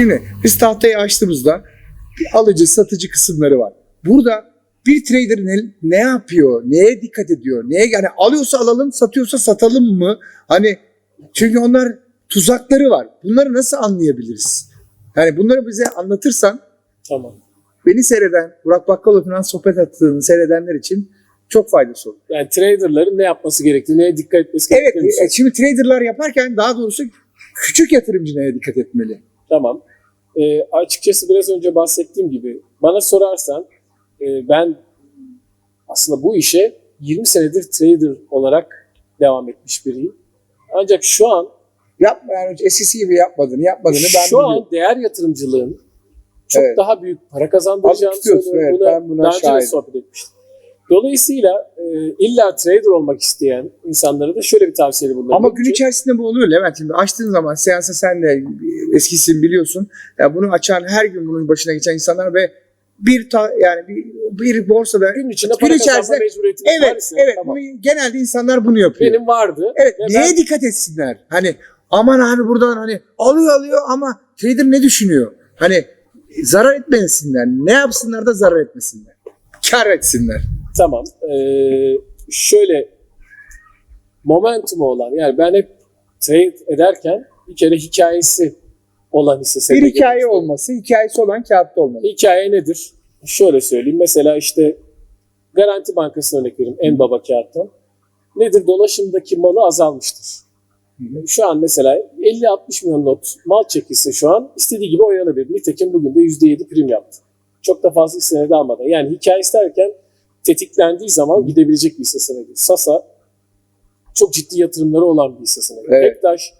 Şimdi biz tahtayı açtığımızda bir alıcı satıcı kısımları var. Burada bir trader ne, ne yapıyor? Neye dikkat ediyor? Neye yani alıyorsa alalım, satıyorsa satalım mı? Hani çünkü onlar tuzakları var. Bunları nasıl anlayabiliriz? Yani bunları bize anlatırsan Tamam. beni seyreden, Burak Bakkalo falan sohbet attığını seyredenler için çok faydası olur. Yani traderların ne yapması gerektiği, neye dikkat etmesi Evet, gerektiğini e, şimdi traderlar yaparken daha doğrusu küçük yatırımcı neye dikkat etmeli? Tamam. Ee, açıkçası biraz önce bahsettiğim gibi bana sorarsan e, ben aslında bu işe 20 senedir trader olarak devam etmiş biriyim. Ancak şu an Yapma yani eskisi gibi yapmadığını, yapmadığını ben şu biliyorum. an değer yatırımcılığın çok Evet. daha büyük para kazandıracağını söylüyorum. evet, Buna ben buna daha önce de sohbet etmiştim. Dolayısıyla e, illa trader olmak isteyen insanlara da şöyle bir tavsiyede bulunabilirim. Ama gün içerisinde bu oluyor Levent. Şimdi açtığın zaman seansa sen de eskisin biliyorsun. Ya bunu açan her gün bunun başına geçen insanlar ve bir ta, yani bir, bir borsada gün içinde gün içerisinde evet ise evet tamam. bunu genelde insanlar bunu yapıyor. Benim vardı. evet ve neye ben- dikkat etsinler? Hani aman abi buradan hani alıyor alıyor ama trader ne düşünüyor? Hani zarar etmesinler. Ne yapsınlar da zarar etmesinler. Kar etsinler. Tamam. Ee, şöyle momentumu olan yani ben hep trade ederken bir kere hikayesi olan hisse Bir hikaye gelmişti. olması, hikayesi olan kağıtta olmalı. Hikaye nedir? Şöyle söyleyeyim. Mesela işte Garanti Bankası'na örnek vereyim en baba kağıttan. Nedir? Dolaşımdaki malı azalmıştır. Şu an mesela 50-60 milyon not mal çekilse şu an istediği gibi oynanabilir. Nitekim bugün de %7 prim yaptı. Çok da fazla hisse senedi almadan. Yani hikaye isterken tetiklendiği zaman gidebilecek bir hisse senedi. Sasa çok ciddi yatırımları olan bir hisse senedi. Evet. Bektaş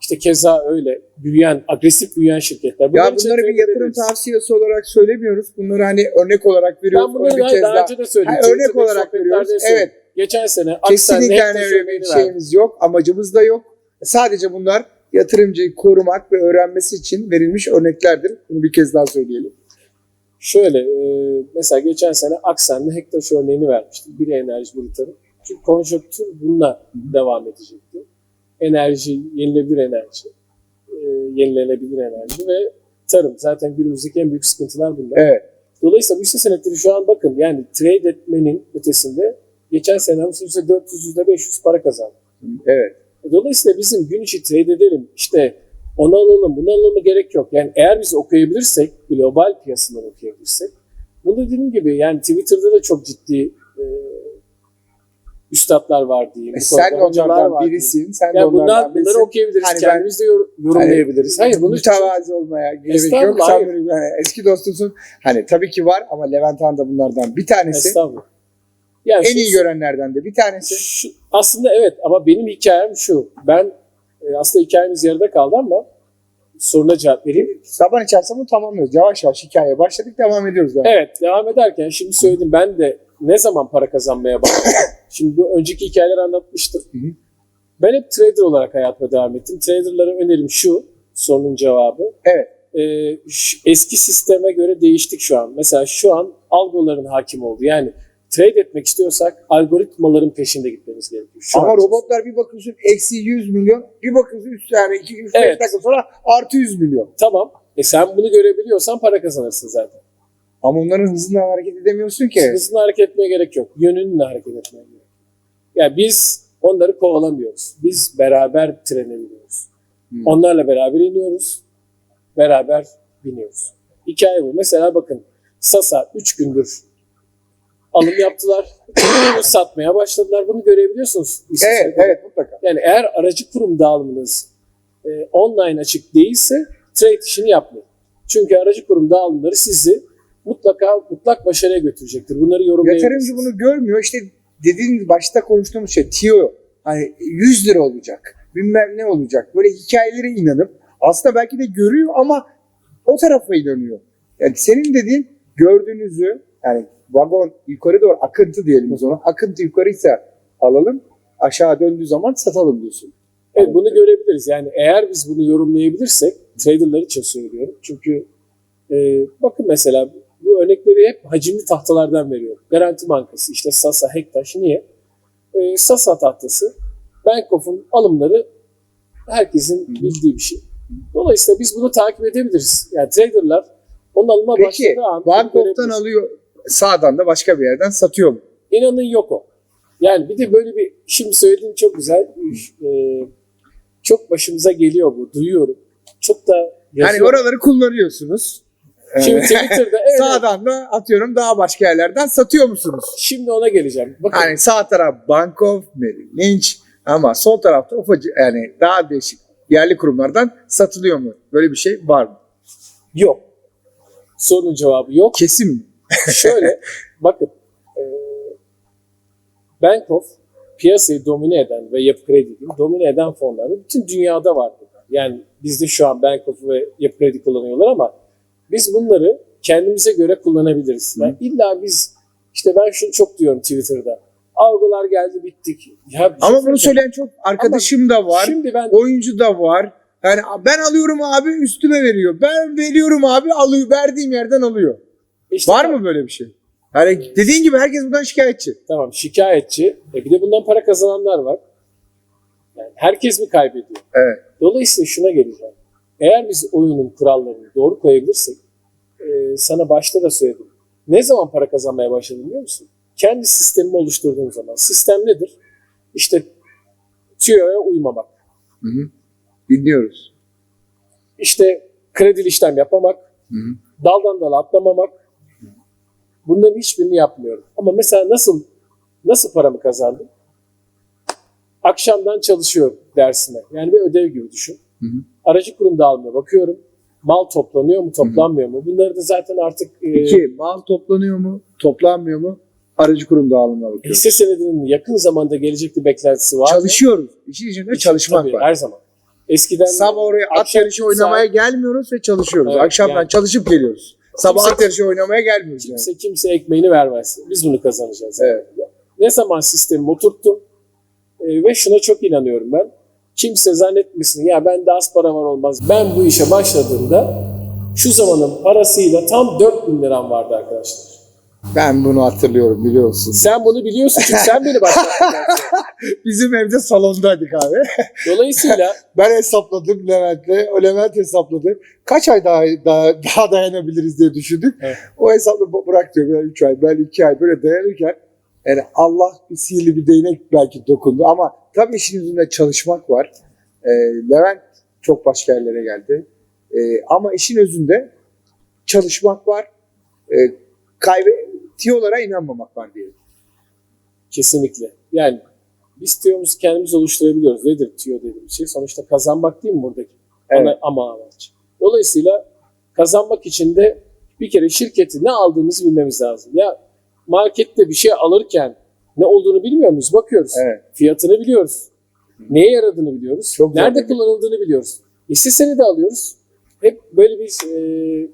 işte keza öyle büyüyen, agresif büyüyen şirketler. Ya Bunların için bunları bir yatırım tavsiyesi olarak söylemiyoruz. Bunları hani örnek olarak veriyoruz. Ben bunları daha, daha önce de söyledim. Ha, örnek olarak veriyoruz. Evet. Geçen sene Kesinlikle Hektaş öyle bir verdim. şeyimiz yok. Amacımız da yok. Sadece bunlar yatırımcıyı korumak ve öğrenmesi için verilmiş örneklerdir. Bunu bir kez daha söyleyelim. Şöyle e, mesela geçen sene Aksen'le Hektaş örneğini vermiştim. Biri enerji, biri tarım. Çünkü konjonktür bununla devam edecekti. Enerji, yenilebilir enerji, e, yenilenebilir enerji ve tarım. Zaten günümüzdeki en büyük sıkıntılar bunlar. Evet. Dolayısıyla bu hisse senetleri şu an bakın yani trade etmenin ötesinde geçen sene %400, %500 para kazandı. Evet. Dolayısıyla bizim gün içi trade edelim, işte onu alalım, bunu alalım gerek yok. Yani eğer biz okuyabilirsek, global piyasaları okuyabilirsek, bunu dediğim gibi yani Twitter'da da çok ciddi e, üstadlar var diyeyim. E, sen de onlardan diyeyim. birisin. Sen de Yani onlardan bunlar, birisin. bunları okuyabiliriz, Hani ben- kendimiz de yor- yorumlayabiliriz. Hayır bunu mütevazi olmaya gerek yok. Böyle yani eski dostumsun. Hani tabii ki var ama Levent Han da bunlardan bir tanesi. Estağfurullah. Yani En şu- iyi görenlerden de bir tanesi. Şu- aslında evet ama benim hikayem şu. Ben aslında hikayemiz yarıda kaldı ama soruna cevap vereyim. Sabah içerisinde bunu tamamlıyoruz. Yavaş yavaş hikayeye başladık devam ediyoruz. Yani. Evet devam ederken şimdi söyledim ben de ne zaman para kazanmaya başladım. şimdi bu önceki hikayeleri anlatmıştım. Hı hı. Ben hep trader olarak hayatıma devam ettim. Traderlara önerim şu sorunun cevabı. Evet. Ee, eski sisteme göre değiştik şu an. Mesela şu an algoların hakim oldu. Yani trade etmek istiyorsak algoritmaların peşinde gitmemiz gerekiyor. Şu Ama an. robotlar bir bakıyorsun eksi 100 milyon, bir bakıyorsun 3 tane, 2 3 Evet. dakika sonra artı 100 milyon. Tamam. E sen bunu görebiliyorsan para kazanırsın zaten. Ama onların hızından hareket edemiyorsun ki. Hızlı hareket etmeye gerek yok. Yönünle hareket etmeye gerek yok. Yani biz onları kovalamıyoruz. Biz beraber trene biniyoruz. Hmm. Onlarla beraber iniyoruz. Beraber biniyoruz. Hikaye bu. Mesela bakın Sasa 3 gündür alım yaptılar. satmaya başladılar. Bunu görebiliyorsunuz. Evet, evet mutlaka. Yani eğer aracı kurum dağılımınız e, online açık değilse trade işini yapmayın. Çünkü aracı kurum dağılımları sizi mutlaka mutlak başarıya götürecektir. Bunları yorumlayabilirsiniz. Yatırımcı bunu görmüyor. İşte dediğin başta konuştuğumuz şey TIO. Hani 100 lira olacak. Bilmem ne olacak. Böyle hikayelere inanıp aslında belki de görüyor ama o tarafa inanıyor. Yani senin dediğin gördüğünüzü yani vagon yukarı doğru akıntı diyelim biz ona. Akıntı yukarıysa alalım. Aşağı döndüğü zaman satalım diyorsun. Evet bunu görebiliriz. Yani eğer biz bunu yorumlayabilirsek traderlar için söylüyorum. Çünkü e, bakın mesela bu örnekleri hep hacimli tahtalardan veriyorum. Garanti Bankası, işte Sasa, Hektaş. Niye? E, Sasa tahtası, Bank of'un alımları herkesin bildiği bir şey. Dolayısıyla biz bunu takip edebiliriz. Yani traderlar onun alıma Peki başladığı an Bangkok'tan alıyor sağdan da başka bir yerden satıyor mu? İnanın yok o. Yani bir de böyle bir şimdi söylediğin çok güzel. Ee, çok başımıza geliyor bu. Duyuyorum. Çok da Yani yazıyor. oraları kullanıyorsunuz. Şimdi Ee, Twitter'da evet, Sağdan da atıyorum daha başka yerlerden satıyor musunuz? şimdi ona geleceğim. Bakın Yani sağ taraf Bankof, Merrill Lynch ama sol tarafta ufacık yani daha değişik yerli kurumlardan satılıyor mu? Böyle bir şey var mı? yok. Sorunun cevabı yok. Kesin mi? Şöyle bakın e, Bank of piyasayı domine eden ve yapı kredi gibi domine eden fonları bütün dünyada var. Yani bizde şu an Bank of ve yapı kredi kullanıyorlar ama biz bunları kendimize göre kullanabiliriz. Yani illa biz işte ben şunu çok diyorum Twitter'da. Algılar geldi bittik. Ya Ama bizim- bunu söyleyen çok arkadaşım da var. Şimdi ben Oyuncu da var. Yani ben alıyorum abi üstüme veriyor. Ben veriyorum abi alıyor verdiğim yerden alıyor. İşte Var mı böyle bir şey? Yani dediğin gibi herkes bundan şikayetçi. Tamam şikayetçi. E bir de bundan para kazananlar var. Yani herkes mi kaybediyor? Evet. Dolayısıyla şuna geleceğim. Eğer biz oyunun kurallarını doğru koyabilirsek, e, sana başta da söyledim. Ne zaman para kazanmaya başladım biliyor musun? Kendi sistemimi oluşturduğum zaman. Sistem nedir? İşte TÜYO'ya uymamak. Hı hı. Dinliyoruz. İşte kredili işlem yapmamak. Hı hı. daldan dala atlamamak. Bunların hiçbirini yapmıyorum. Ama mesela nasıl nasıl paramı kazandım? Akşamdan çalışıyorum dersine. Yani bir ödev gibi düşün. Hı hı. Aracı kurum dağılımına bakıyorum. Mal toplanıyor mu, toplanmıyor mu? Bunları da zaten artık e, İki, mal toplanıyor mu, toplanmıyor mu? Aracı kurum dağılımına bakıyoruz. hisse senedinin yakın zamanda gelecek bir beklentisi var. Çalışıyoruz. İşin içinde çalışmak Tabii, var. Her zaman. Eskiden Sabah oraya at yarışı oynamaya gelmiyoruz ve çalışıyoruz. Evet, Akşamdan yani- çalışıp geliyoruz. Sabah Kimse- at yarışı oynamaya gelmiyoruz yani. kimse kimse ekmeğini vermez. Biz bunu kazanacağız. Evet. Ne zaman sistemi oturttum e, ve şuna çok inanıyorum ben. Kimse zannetmesin ya bende az para var olmaz. Ben bu işe başladığımda şu zamanın parasıyla tam 4000 liram vardı arkadaşlar. Ben bunu hatırlıyorum biliyorsun. Sen bunu biliyorsun çünkü sen beni başlattın. Bizim evde salondaydık abi. Dolayısıyla Ben hesapladım Levent'le. O Levent hesapladı. Kaç ay daha daha, daha dayanabiliriz diye düşündük. Evet. O hesapla bu- bırak diyor. Ben 3 ay, ben 2 ay böyle dayanırken yani Allah bir sihirli bir değnek belki dokundu ama tabii işin yüzünde çalışmak var. Ee, Levent çok başka yerlere geldi. Ee, ama işin özünde çalışmak var. Ee, kaybe tiyolara inanmamak var diye. kesinlikle. Yani biz tiyomuzu kendimiz oluşturabiliyoruz. Nedir tiyo dediğim şey? Sonuçta kazanmak değil mi buradaki? Evet. Ama amaç. Dolayısıyla kazanmak için de bir kere şirketi ne aldığımızı bilmemiz lazım. Ya markette bir şey alırken ne olduğunu bilmiyor muyuz? Bakıyoruz. Evet. Fiyatını biliyoruz. Neye yaradığını biliyoruz. Çok Nerede dedin. kullanıldığını biliyoruz. Hisse senedi alıyoruz. Hep böyle bir e,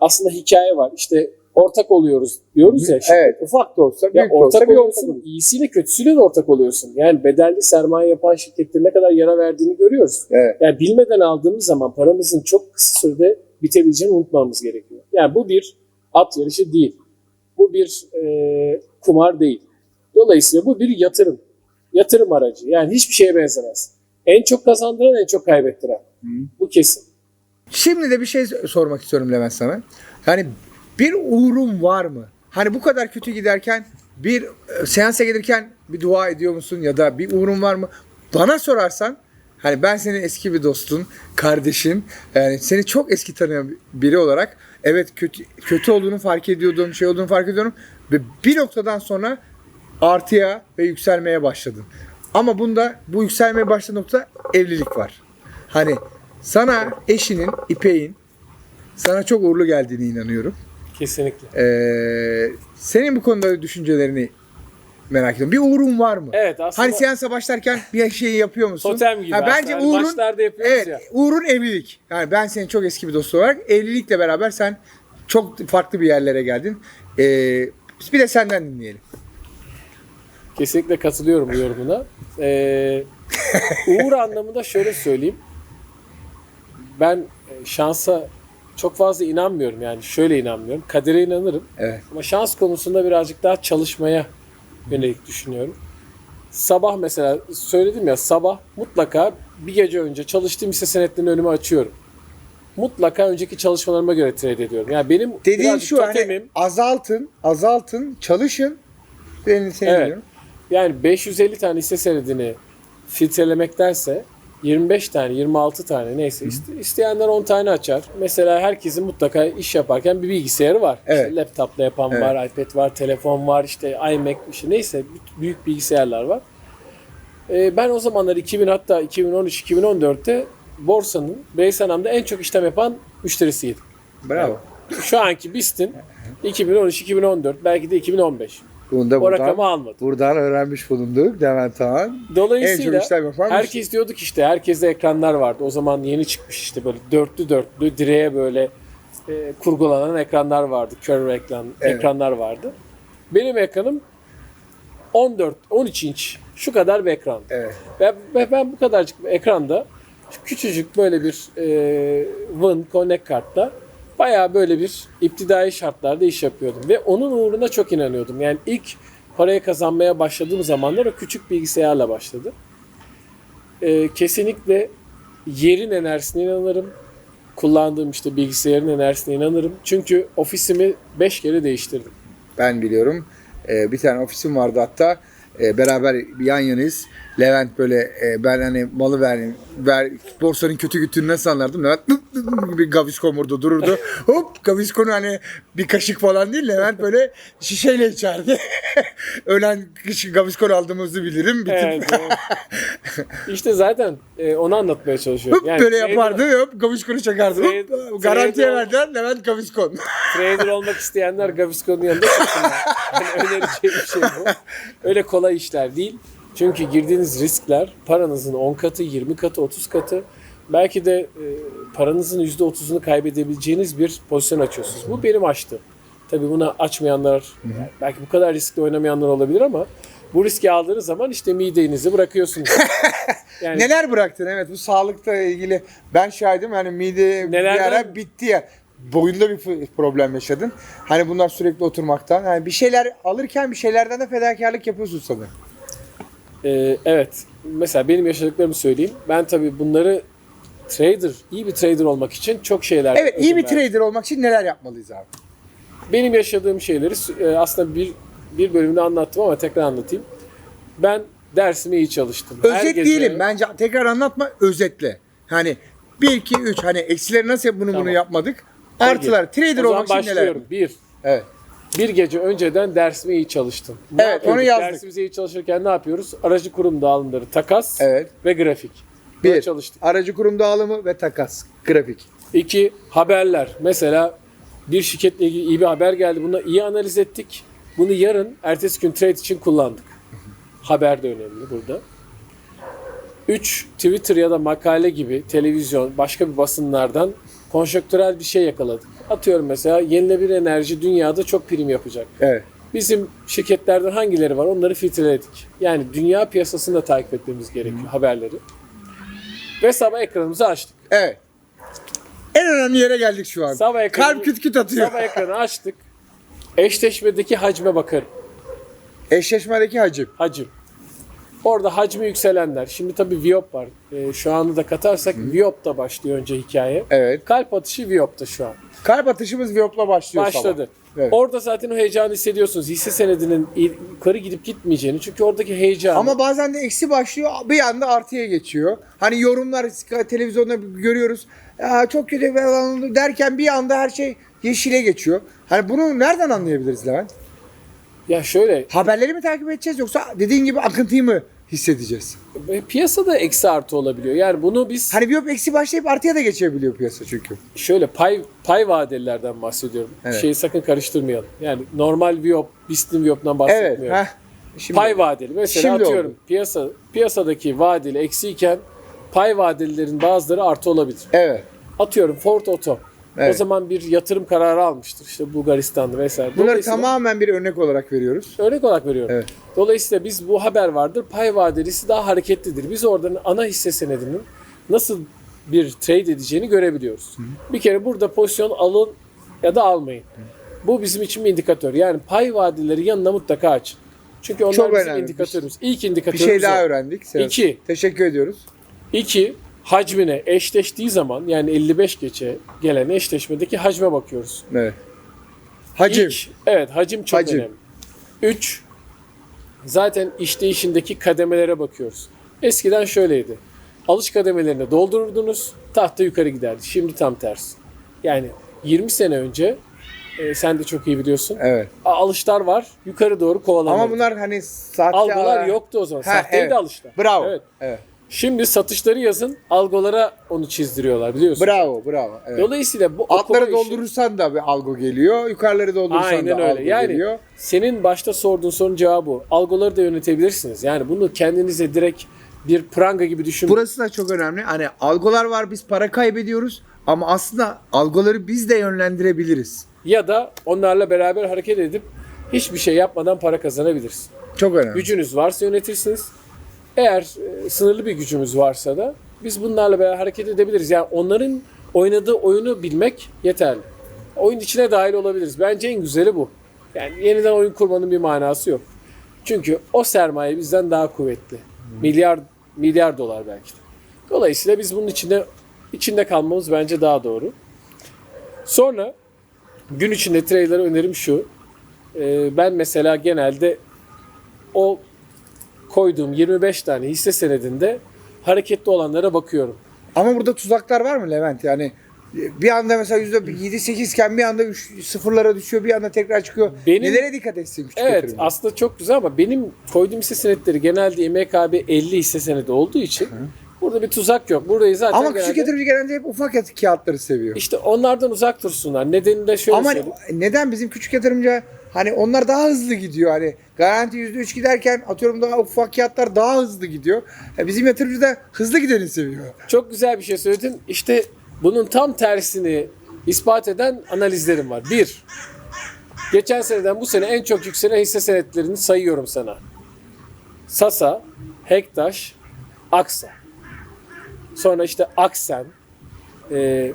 aslında hikaye var. İşte ortak oluyoruz diyoruz ya. Şimdi Evet. Ufak da olsa, ya büyük olsa ortak bir ortak oluyorsun, oluyoruz. iyisiyle kötüsüyle de ortak oluyorsun. Yani bedelli sermaye yapan şirketlerin ne kadar yara verdiğini görüyoruz. Evet. Yani bilmeden aldığımız zaman paramızın çok kısa sürede bitebileceğini unutmamamız gerekiyor. Yani bu bir at yarışı değil. Bu bir e, kumar değil. Dolayısıyla bu bir yatırım. Yatırım aracı. Yani hiçbir şeye benzemez. En çok kazandıran en çok kaybettiren. Bu kesin. Şimdi de bir şey sormak istiyorum Levent sana. Yani bir uğrun var mı? Hani bu kadar kötü giderken bir e, seansa gelirken bir dua ediyor musun ya da bir uğrun var mı? Bana sorarsan hani ben senin eski bir dostun, kardeşin, yani seni çok eski tanıyan biri olarak evet kötü kötü olduğunu fark ediyordum, şey olduğunu fark ediyorum ve bir noktadan sonra artıya ve yükselmeye başladın. Ama bunda bu yükselmeye başladığı nokta evlilik var. Hani sana eşinin, İpek'in sana çok uğurlu geldiğine inanıyorum. Kesinlikle. Ee, senin bu konuda düşüncelerini merak ediyorum. Bir uğrun var mı? Evet aslında Hani seansa başlarken bir şey yapıyor musun? totem gibi. Ha, bence. Hani uğrun, maçlarda yapıyoruz evet, ya. uğrun evlilik. Yani ben senin çok eski bir dost olarak evlilikle beraber sen çok farklı bir yerlere geldin. Ee, bir de senden dinleyelim. Kesinlikle katılıyorum bu yorumuna. Ee, uğur anlamında şöyle söyleyeyim. Ben şansa çok fazla inanmıyorum yani şöyle inanmıyorum. Kadere inanırım Evet. ama şans konusunda birazcık daha çalışmaya yönelik düşünüyorum. Sabah mesela söyledim ya sabah mutlaka bir gece önce çalıştığım hisse senetlerini önüme açıyorum. Mutlaka önceki çalışmalarıma göre trade ediyorum. Yani benim birazcık şu hani totemim, azaltın, azaltın, çalışın. Ben Evet. yani 550 tane hisse senedini filtrelemektense 25 tane, 26 tane neyse iste- isteyenler 10 tane açar. Mesela herkesin mutlaka iş yaparken bir bilgisayarı var. İşte Evet. laptopla yapan Evet. var, iPad var, telefon var, işte iMac işte neyse büyük bilgisayarlar var. Ee, ben o zamanlar 2000 hatta 2013-2014'te borsanın Beysanam'da en çok işlem yapan müşterisiydim. Bravo. Şu anki BIST'in 2013-2014 belki de 2015. Bunu da O buradan, rakamı almadı. buradan öğrenmiş bulunduk Levent çok Dolayısıyla herkes diyorduk işte herkeste ekranlar vardı. O zaman yeni çıkmış işte böyle dörtlü dörtlü direğe böyle e, kurgulanan ekranlar vardı. Curve ekran Evet. ekranlar vardı. Benim ekranım 14 13 inç şu kadar bir ekran. Evet. Ve, ve ben bu kadarcık bir ekranda küçücük böyle bir e, Win Connect kartla bayağı böyle bir iptidai şartlarda iş yapıyordum. Ve onun uğruna çok inanıyordum. Yani ilk parayı kazanmaya başladığım zamanlar o küçük bilgisayarla başladı. E, kesinlikle yerin enerjisine inanırım. Kullandığım işte bilgisayarın enerjisine inanırım. Çünkü ofisimi 5 kere değiştirdim. Ben biliyorum. Ee, bir tane ofisim vardı hatta. Ee, beraber yan yanayız. Levent böyle e, ben hani malı vereyim, ver, borsanın kötü güttüğünü nasıl anlardım? Levent dıt dıt gibi Gaviscon orada dururdu. Hop Gaviscon'u hani bir kaşık falan değil Levent böyle şişeyle içerdi. Ölen kişi Gaviscon aldığımızı bilirim. Bir Evet, evet. işte zaten e, onu anlatmaya çalışıyorum. hop Yani böyle trader- yapardı hop Gaviscon'u çekerdi. Trade- Hop, garantiye verdiler Levent Gaviscon. Trader olmak isteyenler Gaviscon'un yanında çıksınlar. Yani önereceğim bir şey bu. Öyle kolay işler değil. Çünkü girdiğiniz riskler paranızın 10 katı, 20 katı, 30 katı. Belki de e, paranızın %30'unu kaybedebileceğiniz bir pozisyon açıyorsunuz. Bu benim açtım. Tabii bunu açmayanlar, belki bu kadar riskli oynamayanlar olabilir ama bu riski aldığınız zaman işte midenizi bırakıyorsunuz. Yani Neler bıraktın evet bu sağlıkla ilgili ben şahidim yani mide bir Nelerden? ara bitti ya. Boyunda bir f- problem yaşadın. Hani bunlar sürekli oturmaktan. Yani bir şeyler alırken bir şeylerden de fedakarlık yapıyorsun sanırım. Ee, evet. Mesela benim yaşadıklarımı söyleyeyim. Ben tabii bunları trader, iyi bir trader olmak için çok şeyler Evet iyi bir verdim. trader olmak için neler yapmalıyız abi? Benim yaşadığım şeyleri e, aslında bir bir bölümde anlattım ama tekrar anlatayım. Ben dersimi iyi çalıştım. Her Özet gece- diyelim bence tekrar anlatma özetle. Hani 1 2 3 hani eksileri nasıl bunu Tamam. bunu yapmadık? Artılar trader olmak için neler? başlıyorum. Bir, Evet. Bir gece önceden dersimi iyi çalıştım. Ne Evet, yapıyorduk? onu yazdık. Dersimizi iyi çalışırken ne yapıyoruz? Aracı kurum dağılımları, takas Evet. ve grafik. Böyle Bir, çalıştık. aracı kurum dağılımı ve takas. Grafik. İki, haberler. Mesela bir şirketle ilgili iyi bir haber geldi. Bunu iyi analiz ettik. Bunu yarın, ertesi gün trade için kullandık. Haber de önemli burada. Üç, Twitter ya da makale gibi televizyon, başka bir basınlardan konjonktürel bir şey yakaladık. Atıyorum mesela yenilenebilir enerji dünyada çok prim yapacak. Evet. Bizim şirketlerden hangileri var onları filtreledik. Yani dünya piyasasını da takip etmemiz gerekiyor haberleri. Ve sabah ekranımızı açtık. Evet. En önemli yere geldik şu an. Sabah ekranı- Kalp küt küt atıyor. Sabah ekranı açtık. Eşleşmedeki hacme bakarım. Eşleşmedeki hacim. Hacim. Orada hacmi yükselenler. Şimdi tabii Viop var. Ee, şu anı da katarsak Viop'ta başlıyor önce hikaye. Evet. Kalp atışı Viop'ta şu an. Kalp atışımız Viyop'la başlıyor Başladı. sabah. Evet. Orada zaten o heyecanı hissediyorsunuz. Hisse senedinin yukarı gidip gitmeyeceğini. Çünkü oradaki heyecan. Ama bazen de eksi başlıyor bir anda artıya geçiyor. Hani yorumlar televizyonda görüyoruz. Ya çok kötü falan derken bir anda her şey yeşile geçiyor. Hani bunu nereden anlayabiliriz Levent? ya şöyle Haberleri mi takip edeceğiz yoksa dediğin gibi akıntıyı mı hissedeceğiz? e, piyasada eksi artı olabiliyor. Yani bunu biz Hani Viyop eksi başlayıp artıya da geçebiliyor piyasa çünkü. şöyle pay pay vadelilerden bahsediyorum. Evet. Şeyi sakın karıştırmayalım. Yani normal Viop, BIST'in Evet. bahsetmiyorum. Heh. Şimdi Pay vadeli. Mesela Şimdi atıyorum oldu. piyasa piyasadaki vadeli eksiyken pay vadelilerin bazıları artı olabilir. Evet. Atıyorum Ford Auto. Evet. O zaman bir yatırım kararı almıştır. İşte Bulgaristan'da vesaire. Bunları tamamen bir örnek olarak veriyoruz. Örnek olarak veriyorum. Evet. Dolayısıyla biz bu haber vardır. Pay vadelisi daha hareketlidir. Biz oradan ana hisse senedinin nasıl bir trade edeceğini görebiliyoruz. Bir kere burada pozisyon alın ya da almayın. Bu bizim için bir indikatör. Yani pay vadeleri yanına mutlaka açın. Çünkü onlar Çok bizim önemli. indikatörümüz. İlk Bir indikatörümüz şey daha o. öğrendik. Serhat. İki. Teşekkür ediyoruz. İki, hacmine eşleştiği zaman yani 55 geçe gelen eşleşmedeki hacme bakıyoruz. Evet. Hacim. İlk- evet hacim çok Hacim. önemli. Üç, zaten işleyişindeki kademelere bakıyoruz. Eskiden şöyleydi. Alış kademelerini doldururdunuz, tahta yukarı giderdi. Şimdi tam tersi. Yani 20 sene önce, e, sen de çok iyi biliyorsun, Evet. alışlar var, yukarı doğru kovalanıyor. Ama bunlar hani sahte Algolar yoktu o zaman. Ha, Sahteydi evet. alışlar. Bravo. Evet. Evet. Şimdi satışları yazın, algolara onu çizdiriyorlar biliyorsun. Bravo, bravo. Evet. Dolayısıyla bu Altları okuma işi- doldurursan da bir algo geliyor. Yukarıları doldurursan Aynen da öyle. algo Yani geliyor. senin başta sorduğun sorunun cevabı bu. Algoları da yönetebilirsiniz. Yani bunu kendinize direkt bir pranga gibi düşünmeyin. Burası da çok önemli. Hani algolar var biz para kaybediyoruz ama aslında algoları biz de yönlendirebiliriz. Ya da onlarla beraber hareket edip hiçbir şey yapmadan para kazanabiliriz. Çok önemli. Gücünüz varsa yönetirsiniz. Eğer e, sınırlı bir gücümüz varsa da biz bunlarla beraber hareket edebiliriz. Yani onların oynadığı oyunu bilmek yeterli. Oyun içine dahil olabiliriz. Bence en güzeli bu. Yani yeniden oyun kurmanın bir manası yok. Çünkü o sermaye bizden daha kuvvetli. Milyar milyar dolar belki de. Dolayısıyla biz bunun içinde içinde kalmamız bence daha doğru. Sonra gün içinde trader'a önerim şu. Ee, ben mesela genelde o koyduğum 25 tane hisse senedinde hareketli olanlara bakıyorum. Ama burada tuzaklar var mı Levent? Yani bir anda mesela %7-8 iken bir anda üç sıfırlara düşüyor, bir anda tekrar çıkıyor. Benim- Nelere dikkat etsin küçük Evet yatırımcı? aslında çok güzel ama benim koyduğum hisse senetleri genelde İMKB 50 hisse senedi olduğu için burada bir tuzak yok. Burayı zaten Ama genelde- küçük yatırımcı genelde hep ufak kağıtları seviyor. işte onlardan uzak dursunlar. Nedeni de şöyle Ama söyleyeyim. neden bizim küçük yatırımcı hani onlar daha hızlı gidiyor hani garanti %3 giderken atıyorum daha ufak kağıtlar daha hızlı gidiyor. E, Bizim yatırımcı da hızlı gideni seviyor. Çok güzel bir şey söyledin. İşte bunun tam tersini ispat eden analizlerim var. Bir, geçen seneden bu sene en çok yükselen hisse senetlerini sayıyorum sana. Sasa, Hektaş, Aksa. Sonra işte Aksen. Ee,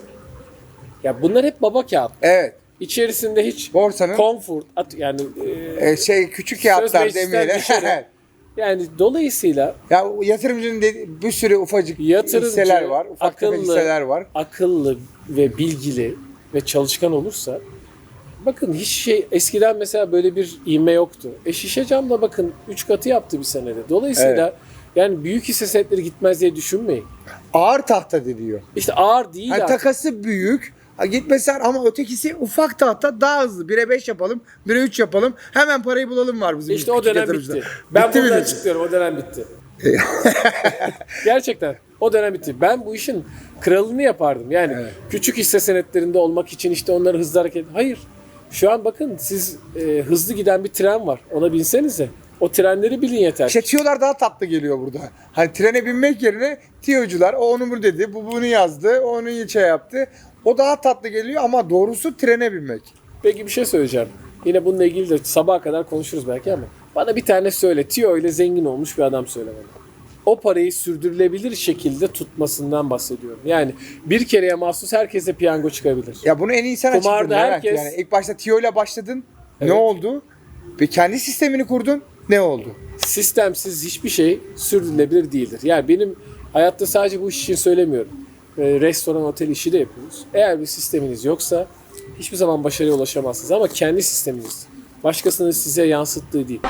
ya bunlar hep baba kağıt. Evet. İçerisinde hiç Borsanın comfort at, yani e, e, şey küçük kağıtlar meclisten demeyelim. yani dolayısıyla ya yatırımcının dedi, bir sürü ufacık hisseler var. Ufak akıllı, hisseler var. akıllı ve bilgili ve çalışkan olursa bakın hiç şey eskiden mesela böyle bir ivme yoktu. E şişe cam da bakın 3 katı yaptı bir senede. Dolayısıyla yani büyük hisse senetleri gitmez diye düşünmeyin. Ağır tahta deniyor. İşte ağır değil Hani artık. takası büyük. Ha gitmesen ama ötekisi ufak tahta daha hızlı. 1'e 5 yapalım, 1'e 3 yapalım. Hemen parayı bulalım var bizim İşte o dönem bitti. Ben Bitti buradan çıkıyorum o dönem bitti. Gerçekten o dönem bitti. Ben bu işin kralını yapardım. Yani Evet. küçük hisse senetlerinde olmak için işte onları hızlı hareket. Hayır. Şu an bakın siz e, hızlı giden bir tren var. Ona binsenize. O trenleri bilin yeter. İşte tiyolar daha tatlı geliyor burada. Hani trene binmek yerine tiyocular o onu bu dedi, bu bunu yazdı, o onu şey yaptı. O daha tatlı geliyor ama doğrusu trene binmek. Peki bir şey söyleyeceğim. Yine bununla ilgili de sabaha kadar konuşuruz belki ama bana bir tane söyle. Tio ile zengin olmuş bir adam söyle bana. O parayı sürdürülebilir şekilde tutmasından bahsediyorum. Yani bir kereye mahsus herkese piyango çıkabilir. Ya bunu en iyi sen Kumarda açıkladın herkes- Yani ilk başta tiyo ile başladın. Ne Evet. oldu? Ve kendi sistemini kurdun. Ne oldu? sistemsiz hiçbir şey sürdürülebilir değildir. Yani benim hayatta sadece bu iş için söylemiyorum. Ee, Restoran, otel işi de yapıyoruz. Eğer bir sisteminiz yoksa hiçbir zaman başarıya ulaşamazsınız. Ama kendi sisteminiz, başkasının size yansıttığı değil.